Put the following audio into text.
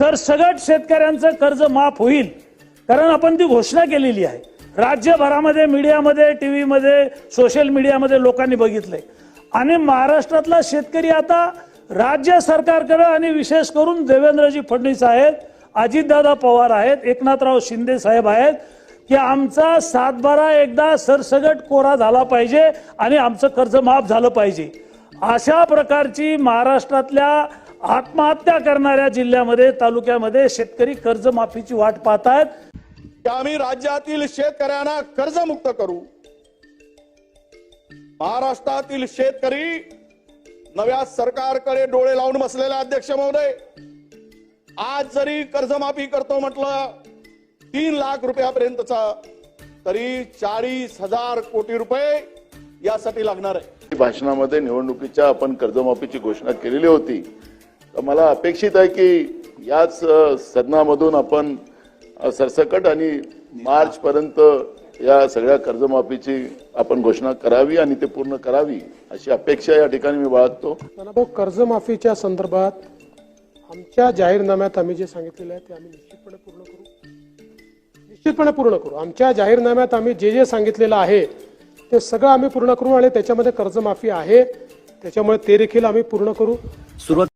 तर सगट शेतकऱ्यांचं कर्ज माफ होईल. कारण आपण ती घोषणा केलेली आहे. राज्यभरामध्ये मीडियामध्ये टी व्हीमध्ये सोशल मीडियामध्ये लोकांनी बघितलंय. आणि महाराष्ट्रातला शेतकरी आता राज्य सरकारकडे आणि विशेष करून देवेंद्रजी फडणवीस आहेत अजितदादा पवार आहेत एकनाथराव शिंदे साहेब आहेत की आमचा सातबारा एकदा सरसगट कोरा झाला पाहिजे आणि आमचं कर्ज माफ झालं पाहिजे. अशा प्रकारची महाराष्ट्रातल्या आत्महत्या करणाऱ्या जिल्ह्यामध्ये तालुक्यामध्ये शेतकरी कर्जमाफीची वाट पाहत आहेत की आम्ही राज्यातील शेतकऱ्यांना कर्जमुक्त करू. महाराष्ट्रातील शेतकरी नव्या सरकारकडे डोळे लावून बसलेले अध्यक्ष महोदय. आज जरी कर्जमाफी करतो म्हटलं तीन लाख रुपयापर्यंतचा तरी चाळीस हजार कोटी रुपये यासाठी लागणार आहे. भाषणामध्ये निवडणुकीच्या आपण कर्जमाफीची घोषणा केलेली होती. मला अपेक्षित आहे की याच सदनामधून आपण सरसकट आणि मार्च पर्यंत या सगळ्या कर्जमाफीची आपण घोषणा करावी आणि ते पूर्ण करावी अशी अपेक्षा या ठिकाणी मी बाळगतो. नानाभाऊ कर्जमाफीच्या संदर्भात आमच्या जाहीरनाम्यात आम्ही जे सांगितलेलं आहे ते आम्ही निश्चितपणे पूर्ण करू. निश्चितपणे पूर्ण करू. आमच्या जाहीरनाम्यात आम्ही जे जे सांगितलेलं आहे ते सगळं आम्ही पूर्ण करू आणि त्याच्यामध्ये कर्जमाफी आहे. त्याच्यामुळे ते देखील आम्ही पूर्ण करू. सुरुवात